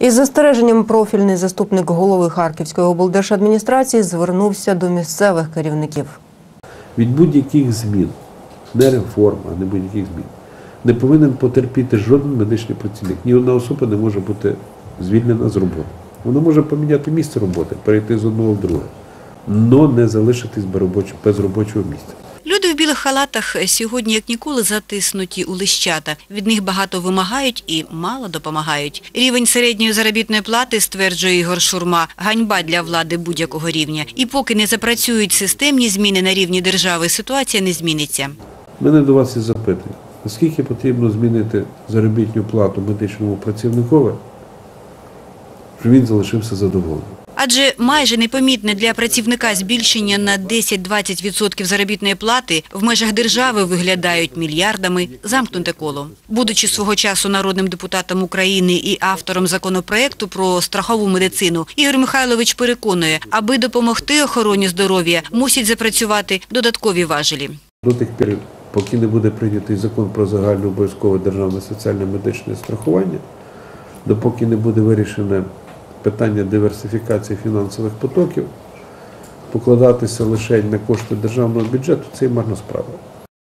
Із застереженням профільний заступник голови Харківської облдержадміністрації звернувся до місцевих керівників. від будь-яких змін, не реформ, а не будь-яких змін, не повинен потерпіти жоден медичний працівник. Ні одна особа не може бути звільнена з роботи. Вона може поміняти місце роботи, перейти з одного в друге, але не залишитись без робочого місця. Люди в білих халатах сьогодні як ніколи затиснуті у лищата. Від них багато вимагають і мало допомагають. Рівень середньої заробітної плати, стверджує Ігор Шурма, ганьба для влади будь-якого рівня. І поки не запрацюють системні зміни на рівні держави, ситуація не зміниться. Мене до вас є запитання. Наскільки потрібно змінити заробітну плату медичному працівникові, щоб він залишився задоволеним? Адже майже непомітне для працівника збільшення на 10-20% заробітної плати в межах держави виглядають мільярдами замкнуте коло. Будучи свого часу народним депутатом України і автором законопроекту про страхову медицину, Ігор Михайлович переконує, аби допомогти охороні здоров'я, мусять запрацювати додаткові важелі. До тих пір, поки не буде прийнятий закон про загальне обов'язкове державне соціальне медичне страхування, допоки не буде вирішене питання диверсифікації фінансових потоків, покладатися лише на кошти державного бюджету це і марна справа.